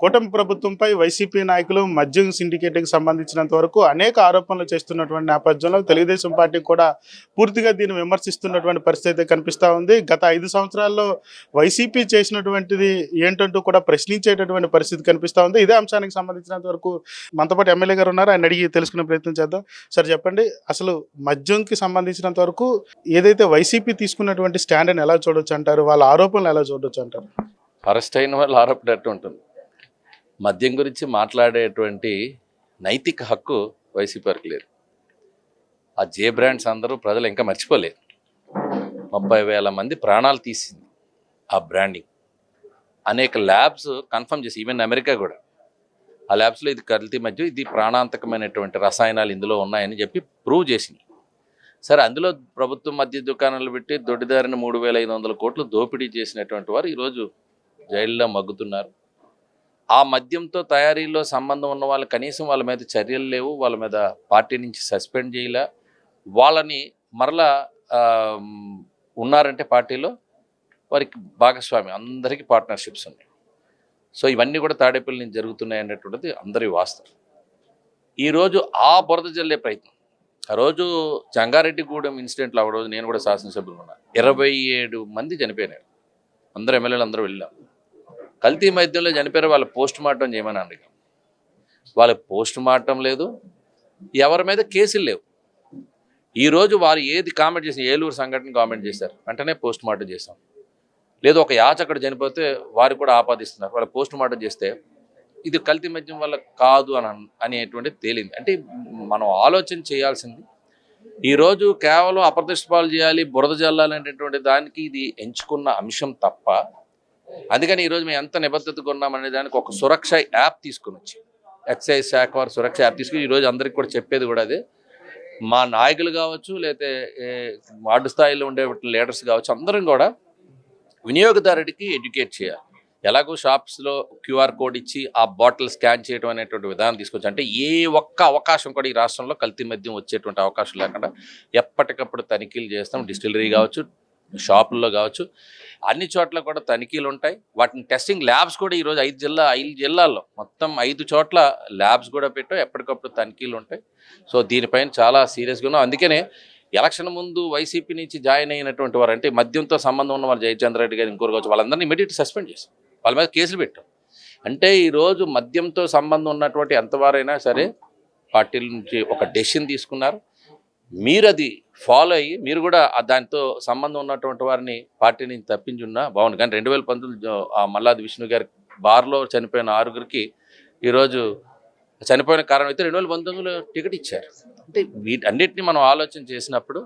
కూటమి ప్రభుత్వంపై వైసీపీ నాయకులు మద్యం సిండికేట్కి సంబంధించినంత వరకు అనేక ఆరోపణలు చేస్తున్నటువంటి నేపథ్యంలో తెలుగుదేశం పార్టీ కూడా పూర్తిగా దీన్ని విమర్శిస్తున్నటువంటి పరిస్థితి అయితే కనిపిస్తూ ఉంది. గత ఐదు సంవత్సరాల్లో వైసీపీ చేసినటువంటిది ఏంటంటూ కూడా ప్రశ్నించేటటువంటి పరిస్థితి కనిపిస్తూ ఉంది. ఇదే అంశానికి సంబంధించినంత వరకు మనతో పాటు ఎమ్మెల్యే గారు ఉన్నారు. ఆయన అడిగి తెలుసుకునే ప్రయత్నం చేద్దాం. సార్ చెప్పండి. అసలు మద్యంకి సంబంధించినంత వరకు ఏదైతే వైసీపీ తీసుకున్నటువంటి స్టాండ్ని ఎలా చూడొచ్చు అంటారు? వాళ్ళ ఆరోపణలు ఎలా చూడొచ్చు అంటారు? అరెస్ట్ అయిన వాళ్ళు ఆరోపడేట్టు ఉంటుంది మద్యం గురించి మాట్లాడేటువంటి నైతిక హక్కు వైసీపీ వారికి లేదు. ఆ జే బ్రాండ్స్ అందరూ ప్రజలు ఇంకా మర్చిపోలేరు. ముప్పై వేల మంది ప్రాణాలు తీసింది ఆ బ్రాండింగ్. అనేక ల్యాబ్స్ కన్ఫర్మ్ చేసి ఈవెన్ అమెరికా కూడా. ఆ ల్యాబ్స్లో ఇది కల్తీ మధ్య ఇది ప్రాణాంతకమైనటువంటి రసాయనాలు ఇందులో ఉన్నాయని చెప్పి ప్రూవ్ చేసింది. సరే అందులో ప్రభుత్వం మద్య దుకాణాలు పెట్టి దొడ్డిదారిన మూడు వేల ఐదు వందల కోట్లు దోపిడీ చేసినటువంటి వారు ఈరోజు జైల్లో మగ్గుతున్నారు. ఆ మద్యంతో తయారీలో సంబంధం ఉన్న వాళ్ళు కనీసం వాళ్ళ మీద చర్యలు లేవు వాళ్ళ మీద పార్టీ నుంచి సస్పెండ్ చేయలే. వాళ్ళని మరలా ఉన్నారంటే పార్టీలో వారికి భాగస్వామి అందరికీ పార్ట్నర్షిప్స్ ఉన్నాయి. సో ఇవన్నీ కూడా తాడేపల్లి నుంచి జరుగుతున్నాయి అనేటువంటిది అందరి వాస్తవం. ఈరోజు ఆ బురద జల్లే ప్రయత్నం. ఆ రోజు జంగారెడ్డిగూడెం ఇన్సిడెంట్లో ఆ రోజు నేను కూడా శాసనసభ్యులు ఉన్నాను ఇరవై ఏడు మంది చనిపోయినారు. అందరు ఎమ్మెల్యేలు అందరూ వెళ్ళాం కల్తీ మధ్యంలో చనిపోయారు వాళ్ళ పోస్ట్ మార్టం చేయమని అడిగాం వాళ్ళ పోస్ట్ మార్టం లేదు. ఎవరి మీద కేసులు లేవు. ఈరోజు వారు ఏది కామెంట్ చేసిన ఏలూరు సంఘటన కామెంట్ చేశారు. వెంటనే పోస్ట్ మార్టం చేశాం. లేదు ఒక యాచకుడు చనిపోతే వారు కూడా ఆపాదిస్తున్నారు. వాళ్ళు పోస్ట్ మార్టం చేస్తే ఇది కల్తీ మద్యం వల్ల కాదు అని అనేటువంటిది అనేటువంటి తేలింది. అంటే మనం ఆలోచన చేయాల్సింది ఈరోజు కేవలం అప్రతిష్టపాలు చేయాలి బురద జల్లాలి అనేటువంటి దానికి ఇది ఎంచుకున్న అంశం తప్ప అందుకని ఈరోజు మేము ఎంత నిబద్ధతగా ఉన్నామనే దానికి ఒక సురక్ష యాప్ తీసుకుని వచ్చి. ఎక్సైజ్ శాఖ వారు సురక్ష యాప్ తీసుకుని ఈరోజు అందరికి కూడా చెప్పేది కూడా అదే. మా నాయకులు కావచ్చు లేకపోతే వార్డు స్థాయిలో ఉండే లీడర్స్ కావచ్చు అందరం కూడా వినియోగదారుడికి ఎడ్యుకేట్ చేయాలి. ఎలాగో షాప్స్లో క్యూఆర్ కోడ్ ఇచ్చి ఆ బాటిల్ స్కాన్ చేయడం అనేటువంటి విధానం తీసుకొచ్చి. అంటే ఏ ఒక్క అవకాశం కూడా ఈ రాష్ట్రంలో కల్తీ మద్యం వచ్చేటువంటి అవకాశం లేకుండా ఎప్పటికప్పుడు తనిఖీలు చేస్తాం. డిస్టిలరీ కావచ్చు షాపుల్లో కావచ్చు. అన్ని చోట్ల కూడా తనిఖీలు ఉంటాయి. వాటిని టెస్టింగ్ ల్యాబ్స్ కూడా ఈరోజు ఐదు జిల్లా ఐదు జిల్లాల్లో మొత్తం ఐదు చోట్ల ల్యాబ్స్ కూడా పెట్టాం ఎప్పటికప్పుడు తనిఖీలు ఉంటాయి. సో దీనిపైన చాలా సీరియస్గా ఉన్నాం. అందుకనే ఎలక్షన్ ముందు వైసీపీ నుంచి జాయిన్ అయినటువంటి వారు అంటే మద్యంతో సంబంధం ఉన్న వారు జయచంద్ర రెడ్డి గారు ఇంకోరు కావచ్చు వాళ్ళందరినీ ఇమీడియట్ సస్పెండ్ చేశాం వాళ్ళ మీద కేసులు పెట్టాం. అంటే ఈరోజు మద్యంతో సంబంధం ఉన్నటువంటి ఎంతవారైనా సరే పార్టీల నుంచి ఒక డెసిషన్ తీసుకున్నారు. మీరు అది ఫాలో అయ్యి మీరు కూడా దానితో సంబంధం ఉన్నటువంటి వారిని పార్టీ నుంచి తప్పించున్నా బాగుంది కానీ రెండు వేల పంతొమ్మిది ఆ మల్లాది విష్ణు గారి బార్లో చనిపోయిన ఆరుగురికి ఈరోజు చనిపోయిన కారణం అయితే రెండు వేల పంతొమ్మిదిలో టికెట్ ఇచ్చారు. అంటే వీటన్నిటిని మనం ఆలోచన చేసినప్పుడు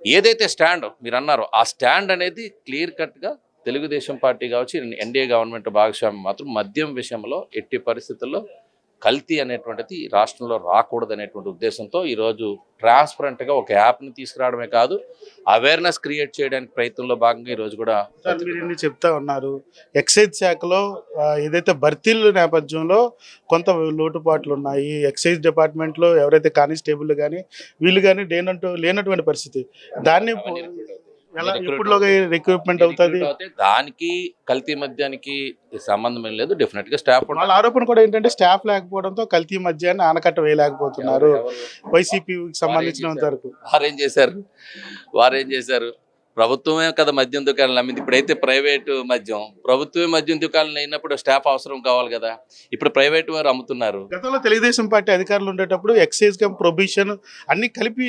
ఏదైతే స్టాండ్ మీరు అన్నారో ఆ స్టాండ్ అనేది క్లియర్ కట్గా తెలుగుదేశం పార్టీ కావచ్చు ఎన్డీఏ గవర్నమెంట్ భాగస్వామ్యం మాత్రం మద్యం విషయంలో ఎట్టి పరిస్థితుల్లో కల్తీ అనేటువంటిది రాష్ట్రంలో రాకూడదు అనేటువంటి ఉద్దేశంతో ఈరోజు ట్రాన్స్పరెంట్గా ఒక యాప్ని తీసుకురావడమే కాదు అవేర్నెస్ క్రియేట్ చేయడానికి ప్రయత్నంలో భాగంగా ఈరోజు కూడా మీరు చెప్తా ఉన్నారు. ఎక్సైజ్ శాఖలో ఏదైతే భర్తీల నేపథ్యంలో కొంత లోటుపాట్లు ఉన్నాయి ఎక్సైజ్ డిపార్ట్మెంట్లో ఎవరైతే కానిస్టేబుల్ కానీ వీళ్ళు కానీ లేనంటూ లేనటువంటి పరిస్థితి. దాన్ని రిక్రూట్మెంట్ అవుతుంది? అవుతే దానికి కల్తీ మద్యానికి సంబంధం ఏం లేదు. డెఫినెట్గా స్టాఫ్ వాళ్ళ ఆరోపణ కూడా ఏంటంటే స్టాఫ్ లేకపోవడంతో కల్తీ మధ్యాన్ని ఆనకట్ట వేయలేకపోతున్నారు. వైసీపీకి సంబంధించినంత వరకు. వారేం చేశారు? వారేం చేశారు? ప్రభుత్వమే కదా మద్యం దుకాణాలు అమ్మింది. ఇప్పుడైతే ప్రైవేటు మద్యం ప్రభుత్వమే మద్యం దుకాణాలు అయినప్పుడు స్టాఫ్ అవసరం కావాలి కదా. ఇప్పుడు ప్రైవేట్ వారు అమ్ముతున్నారు. గతంలో తెలుగుదేశం పార్టీ అధికారులు ఉండేటప్పుడు ఎక్సైజ్ కమ్ ప్రొబిషన్ అన్ని కలిపి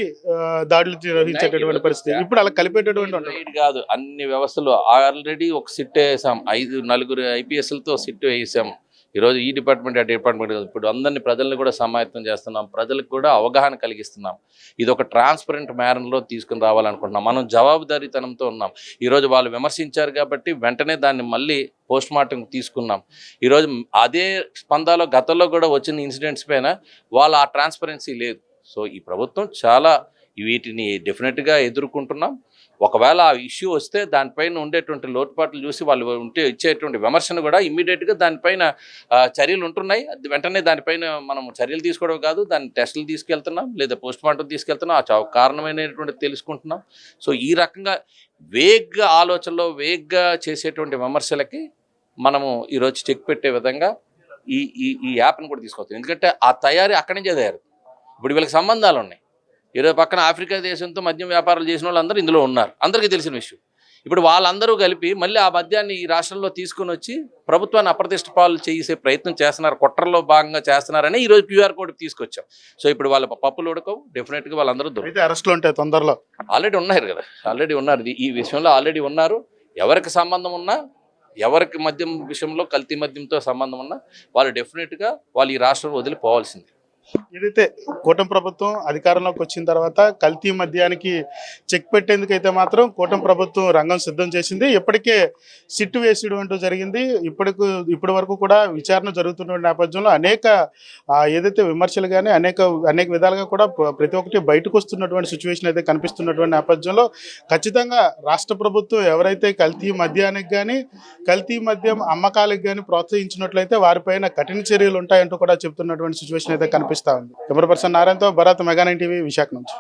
దాడులు నిర్వహించేటటువంటి పరిస్థితి. ఇప్పుడు అలా కలిపేటటువంటి కాదు. అన్ని వ్యవస్థలు ఆల్రెడీ ఒక సిట్ వేసాం. ఐదు నలుగురు ఐపీఎస్లతో సిట్ వేసాం. ఈరోజు ఈ డిపార్ట్మెంట్ ఆ డిపార్ట్మెంట్ ఇప్పుడు అందరినీ ప్రజల్ని కూడా సమాయత్తం చేస్తున్నాం. ప్రజలకు కూడా అవగాహన కలిగిస్తున్నాం. ఇది ఒక ట్రాన్స్పరెంట్ మేనర్లో తీసుకుని రావాలనుకుంటున్నాం. మనం జవాబుదారీతనంతో ఉన్నాం. ఈరోజు వాళ్ళు విమర్శించారు కాబట్టి వెంటనే దాన్ని మళ్ళీ పోస్ట్ మార్టం తీసుకున్నాం. ఈరోజు అదే స్పందాలో గతంలో కూడా వచ్చిన ఇన్సిడెంట్స్ పైన వాళ్ళు ఆ ట్రాన్స్పరెన్సీ లేదు. సో ఈ ప్రభుత్వం చాలా వీటిని డెఫినెట్గా ఎదుర్కొంటున్నాం. ఒకవేళ ఆ ఇష్యూ వస్తే దానిపైన ఉండేటువంటి లోటుపాట్లు చూసి వాళ్ళు ఉంటే ఇచ్చేటువంటి విమర్శను కూడా ఇమ్మీడియట్గా దానిపైన చర్యలు ఉంటున్నాయి. వెంటనే దానిపైన మనం చర్యలు తీసుకోవడం కాదు దాన్ని టెస్టులు తీసుకెళ్తున్నాం లేదా పోస్ట్ మార్టం తీసుకెళ్తున్నాం. ఆ కారణమైనటువంటి తెలుసుకుంటున్నాం. సో ఈ రకంగా వేగ్గా ఆలోచనలో వేగ్గా చేసేటువంటి విమర్శలకి మనము ఈరోజు చెక్ పెట్టే విధంగా ఈ ఈ ఈ యాప్ని కూడా తీసుకొస్తాం ఎందుకంటే ఆ తయారీ అక్కడి నుంచే తయారు. ఇప్పుడు వీళ్ళకి సంబంధాలు ఉన్నాయి. ఈరోజు పక్కన ఆఫ్రికా దేశంతో మద్యం వ్యాపారాలు చేసిన వాళ్ళందరూ ఇందులో ఉన్నారు. అందరికీ తెలిసిన విషయం. ఇప్పుడు వాళ్ళందరూ కలిపి మళ్ళీ ఆ మద్యాన్ని ఈ రాష్ట్రంలో తీసుకుని వచ్చి ప్రభుత్వాన్ని అప్రతిష్ట పాలు చేసే ప్రయత్నం చేస్తున్నారు కుట్రలో భాగంగా చేస్తున్నారని ఈరోజు క్యూఆర్ కోడ్ తీసుకొచ్చాం. సో ఇప్పుడు వాళ్ళ పప్పులు ఉడకవు డెఫినెట్గా వాళ్ళందరూ అరెస్టులు ఉంటాయి తొందరలో. ఆల్రెడీ ఉన్నారు కదా ఆల్రెడీ ఉన్నారు. ఈ విషయంలో ఆల్రెడీ ఉన్నారు. ఎవరికి సంబంధం ఉన్నా ఎవరికి మద్యం విషయంలో కల్తీ మద్యంతో సంబంధం ఉన్నా వాళ్ళు డెఫినెట్గా వాళ్ళు ఈ రాష్ట్రం వదిలిపోవాల్సింది. ఏదైతే కూటమి ప్రభుత్వం అధికారంలోకి వచ్చిన తర్వాత కల్తీ మద్యానికి చెక్ పెట్టేందుకైతే మాత్రం కూటమి ప్రభుత్వం రంగం సిద్ధం చేసింది. ఇప్పటికే సిట్టు వేసేయడం అంటూ జరిగింది. ఇప్పటికు ఇప్పటి వరకు కూడా విచారణ జరుగుతున్న నేపథ్యంలో అనేక ఏదైతే విమర్శలు కానీ అనేక అనేక విధాలుగా కూడా ప్రతి ఒక్కటి బయటకు వస్తున్నటువంటి సిచ్యువేషన్ అయితే కనిపిస్తున్నటువంటి నేపథ్యంలో ఖచ్చితంగా రాష్ట్ర ప్రభుత్వం ఎవరైతే కల్తీ మద్యానికి కానీ కల్తీ మద్యం అమ్మకాలకు కానీ ప్రోత్సహించినట్లయితే వారిపైన కఠిన చర్యలు ఉంటాయంటూ కూడా చెప్తున్నటువంటి సిచ్యువేషన్ అయితే కనిపిస్తుంది. కనిపిస్తా ఉంది. Camera person నారాయణతో Bharat mega nine TV Visakha నుంచి.